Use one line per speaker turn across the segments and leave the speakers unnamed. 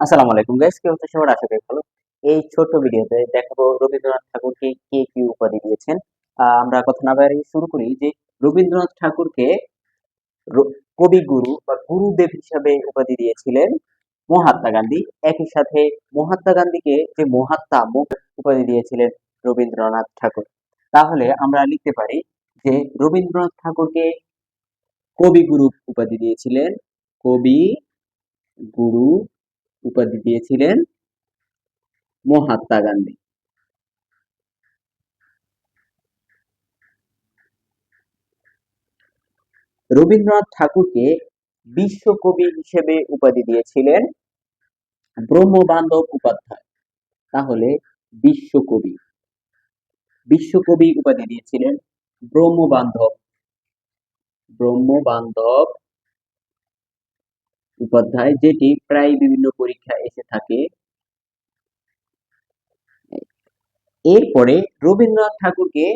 আসসালামু আলাইকুম গাইস কি হচ্ছে সবার আশা করি ভালো। এই ছোট্ট ভিডিওতে দেখাবো রবীন্দ্রনাথ ঠাকুরকে কে কি উপাধি দিয়েছেন। আমরা কথা না বাড়িয়ে শুরু করি যে রবীন্দ্রনাথ ঠাকুরকে কবিগুরু বা গুরুদেব হিসাবে উপাধি দিয়েছিলেন মহাত্মা গান্ধী। একই সাথে মহাত্মা গান্ধীকে যে মহাত্মা উপাধি দিয়েছিলেন রবীন্দ্রনাথ ঠাকুর। তাহলে আমরা লিখতে পারি যে রবীন্দ্রনাথ ঠাকুরকে কবিগুরু উপাধি দিয়েছিলেন, কবি গুরু উপাধি দিয়েছিলেন মহাত্মা গান্ধী। রবীন্দ্রনাথ ঠাকুরকে বিশ্বকবি হিসেবে উপাধি দিয়েছিলেন ব্রহ্মবান্ধব উপাধ্যায়। তাহলে বিশ্বকবি। বিশ্বকবি উপাধি দিয়েছিলেন ব্রহ্মবান্ধব। ব্রহ্মবান্ধব উপাধ্যায়, যেটি প্রায় বিভিন্ন পরীক্ষা এসে থাকে। এরপরে রবীন্দ্রনাথ ঠাকুরকে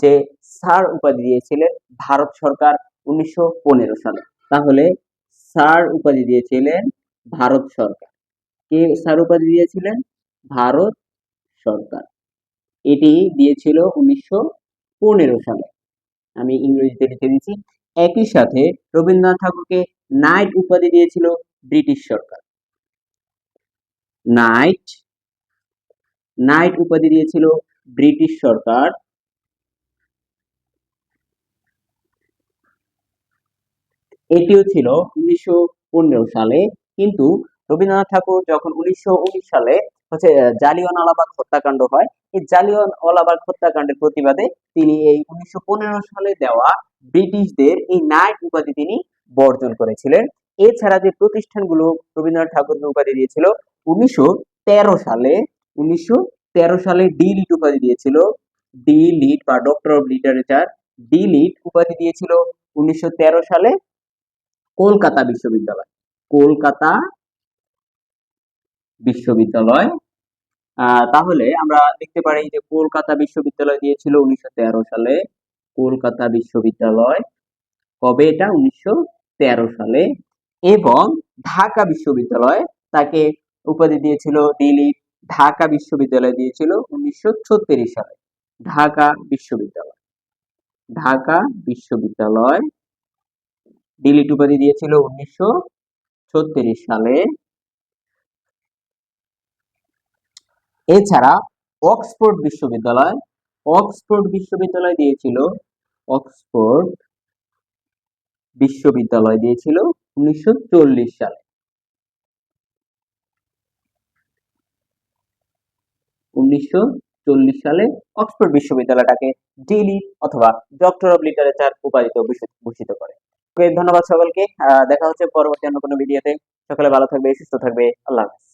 যে স্যার উপাধি দিয়েছিলেন, ভারত সরকার উনিশশো পনেরো সালে। তাহলে স্যার উপাধি দিয়েছিলেন ভারত সরকার। কে স্যার উপাধি দিয়েছিলেন? ভারত সরকার। এটি দিয়েছিল উনিশশো পনেরো সালে। আমি ইংরেজিতে লিখে দিচ্ছি। একই সাথে রবীন্দ্রনাথ ঠাকুরকে নাইট উপাধি দিয়েছিল ব্রিটিশ সরকার। নাইট নাইট উপাধি দিয়েছিল ব্রিটিশ সরকার এটিও ছিল উনিশশো পনেরো সালে। কিন্তু রবীন্দ্রনাথ ঠাকুর যখন উনিশশো উনিশ সালে হচ্ছে জালিয়ানওয়ালাবাগ হত্যাকাণ্ড হয়, এই জালিয়ানওয়ালাবাগ হত্যাকাণ্ডের প্রতিবাদে তিনি এই উনিশশো পনেরো সালে দেওয়া ব্রিটিশদের এই নাইট উপাধি তিনি বর্জন করেছিলেন। এছাড়া যে প্রতিষ্ঠানগুলো রবীন্দ্রনাথ ঠাকুরকে উপাধি দিয়েছিল, উনিশশো তেরো সালে, উনিশশো তেরো সালে ডি লিট উপাধি দিয়েছিল। ডি লিট বা doctor of literature D Litt উপাধি দিয়েছিল উনিশশো তেরো সালে। কলকাতা বিশ্ববিদ্যালয়। কলকাতা বিশ্ববিদ্যালয়। তাহলে আমরা দেখতে পারি যে কলকাতা বিশ্ববিদ্যালয় দিয়েছিল উনিশশো তেরো সালে। কলকাতা বিশ্ববিদ্যালয় কবে এটা? উনিশশো তেরো সালে। এবং ঢাকা বিশ্ববিদ্যালয় তাকে উপাধি দিয়েছিল দিল্লি। ঢাকা বিশ্ববিদ্যালয় দিয়েছিল উনিশশো ছত্রিশ সালে। ঢাকা বিশ্ববিদ্যালয়। ঢাকা বিশ্ববিদ্যালয় ডিলিট উপাধি দিয়েছিল উনিশশো ছত্রিশ সালে। এছাড়া অক্সফোর্ড বিশ্ববিদ্যালয় অক্সফোর্ড বিশ্ববিদ্যালয় দিয়েছিল, অক্সফোর্ড বিশ্ববিদ্যালয় দিয়েছিল উনিশশো চল্লিশ সালে। উনিশশো চল্লিশ সালে অক্সফোর্ড বিশ্ববিদ্যালয়টাকে ডিলি অথবা ডক্টর অফ লিটারেচার উপাধিতে ভূষিত করে। ধন্যবাদ সকলকে। দেখা হচ্ছে পরবর্তী অন্য কোনো ভিডিওতে সকলে ভালো থাকবে, সুস্থ থাকবে। আল্লাহ হাফেজ।